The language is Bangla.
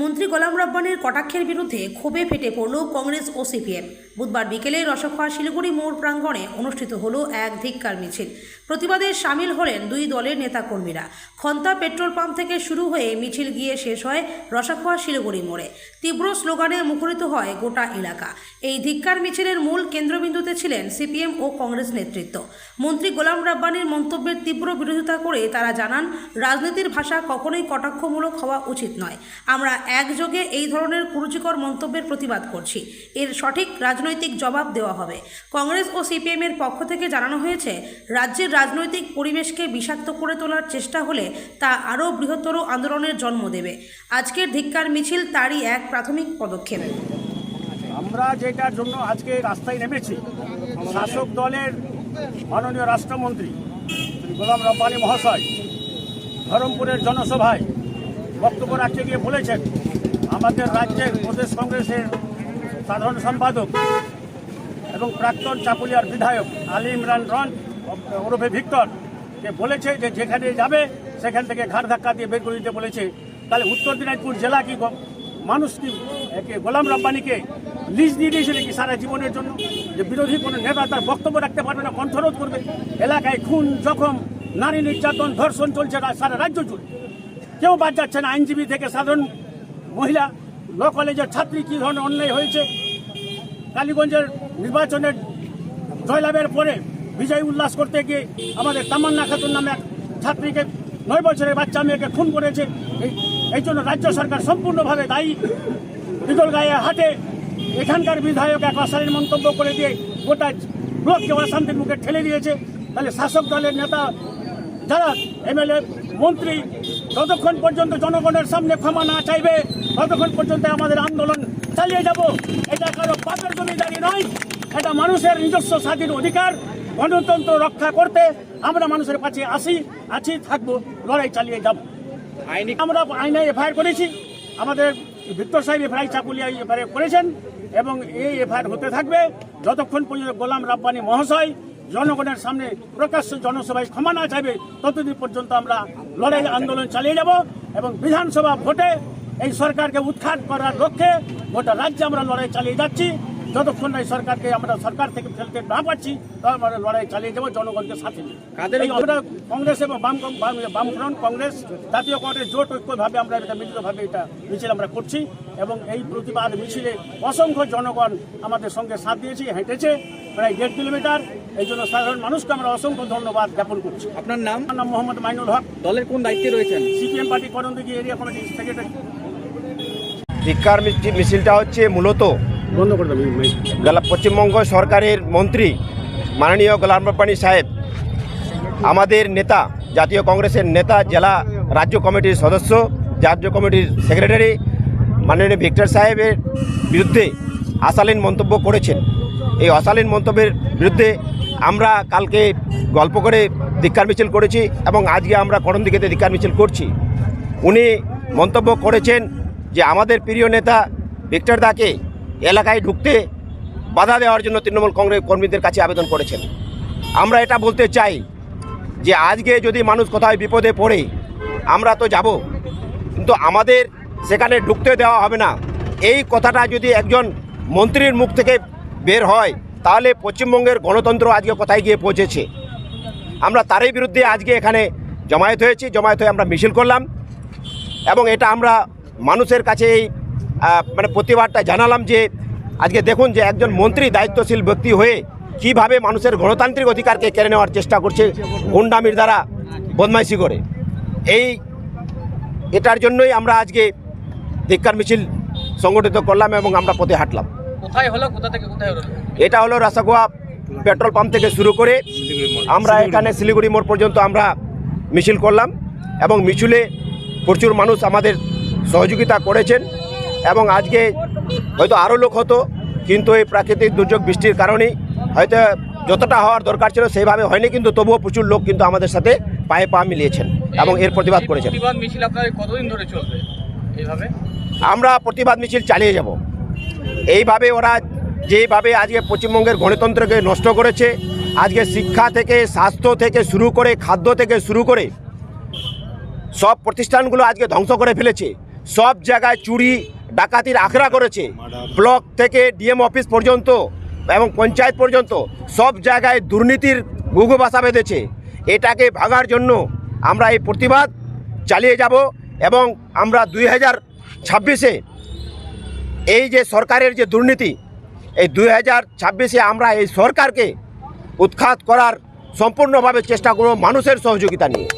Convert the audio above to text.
মন্ত্রী গোলাম রব্বানির কটাক্ষের বিরুদ্ধে ক্ষোভে ফেটে পড়ল কংগ্রেস ও সিপিএম। বুধবার বিকেলে রসখোয়া শিলিগুড়ি মোড় প্রাঙ্গণে অনুষ্ঠিত হলো এক ধিক্কার মিছিল। প্রতিবাদে সামিল হলেন দুই দলের নেতাকর্মীরা। খন্তা পেট্রোল পাম্প থেকে শুরু হয়ে মিছিল গিয়ে শেষ হয় রসখোয়া শিলিগুড়ি মোড়ে। তীব্র স্লোগানে মুখরিত হয় গোটা এলাকা। এই ধিক্কার মিছিলের মূল কেন্দ্রবিন্দুতে ছিলেন সিপিএম ও কংগ্রেস নেতৃত্ব। মন্ত্রী গোলাম রাব্বানির মন্তব্যের তীব্র বিরোধিতা করে তারা জানান, রাজনীতির ভাষা কখনোই কটাক্ষমূলক হওয়া উচিত নয়। আমরা একযোগে এই ধরনের কুরুচিকর মন্তব্যের প্রতিবাদ করছি। এর সঠিক রাজনৈতিক জবাব দেওয়া হবে। কংগ্রেস ও সিপিএমের পক্ষ থেকে জানানো হয়েছে, রাজ্যের রাজনৈতিক পরিবেশকে বিষাক্ত করে তোলার চেষ্টা হলে তা আরও বৃহত্তর আন্দোলনের জন্ম দেবে। আজকের ধিক্কার মিছিল তারই এক প্রাথমিক পদক্ষেপ। আমরা যেটার জন্য আজকে রাস্তায় নেমেছি, শাসক দলের মাননীয় রাষ্ট্রমন্ত্রী গোলাম রব্বানী মহাশয়, ধরমপুরের জনসভায় বক্তব্য রাখতে গিয়ে বলেছেন, আমাদের রাজ্যের প্রদেশ কংগ্রেসের সাধারণ সম্পাদক এবং প্রাক্তন চাপুলিয়ার বিধায়ক আলী ইমরান রন, ওরফে ভিক্টর যে বলেছে যে যেখানে যাবে, সেখান থেকে ঘাড় ধাক্কা দিয়ে বের করে দিতে বলেছে। তাহলে উত্তর দিনাজপুর জেলা কি মানুষ কি একে গোলাম রব্বানিকে লিজ দিয়ে দিয়েছিল কি সারা জীবনের জন্য? যে বিরোধী কোনো নেতা তার বক্তব্য রাখতে পারবে না, কণ্ঠরোধ করবে। এলাকায় খুন, জখম, নারী নির্যাতন, ধর্ষণ চলছে সারা রাজ্য জুড়ে। কেউ বাদ যাচ্ছে না। আইনজীবী থেকে সাধারণ মহিলা, ল কলেজের ছাত্রী কী ধরনের অন্যায় হয়েছে? কালীগঞ্জের নির্বাচনের জয়লাভের পরে বিজয় উল্লাস করতে গিয়ে আমাদের তামান্না খাতুন নামে এক ছাত্রীকে, নয় বছরের বাচ্চা মেয়েকে খুন করেছে। এই- জন্য রাজ্য সরকার সম্পূর্ণভাবে দায়ী। গায়ে হাটে এখানকার বিধায়ক এক অশালীন মন্তব্য করে দিয়ে গোটা ব্লককে অশান্তির মুখে ঠেলে দিয়েছে। তাহলে শাসক দলের নেতা, যারা এমএলএ, মন্ত্রী ততক্ষণ পর্যন্ত জনগণের সামনে ক্ষমা না চাইবে ততক্ষণ পর্যন্ত আমাদের আন্দোলন চালিয়ে যাব। এটা কারও পাপের জমিদারি নয় এটা মানুষের নিজস্ব স্বাধীন অধিকার গণতন্ত্র রক্ষা করতে আমরা মানুষের কাছে আসি আছি থাকব লড়াই চালিয়ে যাব। আইনি আমরা আইনে এফআইআর করেছি আমাদের ভিক্টর সাহেব এফআইআর চাকুলিয়া এফআইআর করেছেন এবং এই এফআইআর হতে থাকবে। যতক্ষণ পর্যন্ত গোলাম রাব্বানি মহাশয় জনগণের সামনে প্রকাশ্য জনসভায় ক্ষমা না চাইবে, ততদিন পর্যন্ত আমরা লড়াই আন্দোলন চালিয়ে যাব এবং বিধানসভা ভোটে এই সরকারকে উৎখাত করার লক্ষ্যে গোটা রাজ্যে আমরা লড়াই চালিয়ে যাচ্ছি। যতক্ষণ না এই সরকারকে আমরা সরকার থেকে ফেলতে না পারছি তখন আমরা লড়াই চালিয়ে যাব জনগণকে সাথে নিয়ে। আমরা কংগ্রেস এবং বাম বাম- বামফ্রন্ট কংগ্রেস জাতীয় কংগ্রেস জোট ঐক্যভাবে আমরা এটা মিলিতভাবে এটা মিছিল আমরা করছি এবং এই প্রতিবাদ মিছিলে অসংখ্য জনগণ আমাদের সঙ্গে সাথ দিয়েছে হেঁটেছে প্রায় দেড় কিলোমিটার। এই জন্য সাধারণ মানুষকে আমরা অসংখ্য ধন্যবাদ জ্ঞাপন করছি। আপনার নাম? আমার নাম মোহাম্মদ মাইনুল হক। দলের কোন দায়িত্বে রয়েছেন? সিপিএম পার্টি করণদিঘি এরিয়া কমিটির সেক্রেটারি। ধিক্কার মিছিল- মিছিলটা হচ্ছে মূলত বন্ধ করে পশ্চিমবঙ্গ সরকারের মন্ত্রী মাননীয় গোলাম রব্বানী সাহেব, আমাদের নেতা, জাতীয় কংগ্রেসের নেতা, জেলা রাজ্য কমিটির সদস্য, রাজ্য কমিটির সেক্রেটারি, মাননীয় ভিক্টর সাহেবের বিরুদ্ধে আশালীন মন্তব্য করেছেন। এই অশালীন মন্তব্যের বিরুদ্ধে আমরা কালকে গল্প করে ধিক্কার মিছিল করেছি এবং আজকে আমরা করণদিঘিতে ধিক্কার মিছিল করছি। উনি মন্তব্য করেছেন যে আমাদের প্রিয় নেতা ভিক্টর দাকে এলাকায় ঢুকতে বাধা দেওয়ার জন্য তৃণমূল কংগ্রেস কর্মীদের কাছে আবেদন করেছেন। আমরা এটা বলতে চাই যে আজকে যদি মানুষ কোথায় বিপদে পড়ে, আমরা তো যাব। কিন্তু আমাদের সেখানে ঢুকতে দেওয়া হবে না। এই কথাটা যদি একজন মন্ত্রীর মুখ থেকে বের হয়, তাহলে পশ্চিমবঙ্গের গণতন্ত্র আজকে কোথায় গিয়ে পৌঁছেছে? আমরা তারই বিরুদ্ধে আজকে এখানে জমায়েত হয়েছি। জমায়েত হয়ে আমরা মিছিল করলাম। এবং এটা আমরা মানুষের কাছে এই মানে প্রতিবাদটা জানালাম যে আজকে দেখুন যে একজন মন্ত্রী দায়িত্বশীল ব্যক্তি হয়ে কীভাবে মানুষের গণতান্ত্রিক অধিকারকে কেড়ে নেওয়ার চেষ্টা করছে গুন্ডামির দ্বারা বদমাইশি করে। এই এটার জন্যই আমরা আজকে ধিক্কার মিছিল সংগঠিত করলাম এবং আমরা পথে হাঁটলাম। কোথায় হলো? কোথা থেকে কোথায় হলো? এটা হলো রাসাগোয়া পেট্রোল পাম্প থেকে শুরু করে আমরা এখানে শিলিগুড়ি মোড় পর্যন্ত আমরা মিছিল করলাম এবং মিছিলে প্রচুর মানুষ আমাদের সহযোগিতা করেছেন। এবং আজকে হয়তো আরও লোক হতো কিন্তু এই প্রাকৃতিক দুর্যোগ বৃষ্টির কারণেই হয়তো যতটা হওয়ার দরকার ছিল সেইভাবে হয়নি কিন্তু তবুও প্রচুর লোক কিন্তু আমাদের সাথে পায়ে পা মিলিয়েছেন এবং এর প্রতিবাদ করেছেন। প্রতিবাদ মিছিল আপনার কতদিন ধরে চলবে এইভাবে? আমরা প্রতিবাদ মিছিল চালিয়ে যাব। এইভাবে ওরা যেভাবে আজকে পশ্চিমবঙ্গের গণতন্ত্রকে নষ্ট করেছে আজকে শিক্ষা থেকে স্বাস্থ্য থেকে শুরু করে খাদ্য থেকে শুরু করে সব প্রতিষ্ঠানগুলো আজকে ধ্বংস করে ফেলেছে। সব জায়গায় চুরি ডাকাতির আখড়া করেছে। ব্লক থেকে ডিএম অফিস পর্যন্ত এবং পঞ্চায়েত পর্যন্ত সব জায়গায় দুর্নীতির গুগু বাসা বেঁধেছে। এটাকে ভাগার জন্য আমরা এই প্রতিবাদ চালিয়ে যাব এবং আমরা দুই হাজার ছাব্বিশে এই যে সরকারের যে দুর্নীতি এই দুই হাজার ছাব্বিশে আমরা এই সরকারকে উৎখাত করার সম্পূর্ণভাবে চেষ্টা করব মানুষের সহযোগিতা নিয়ে।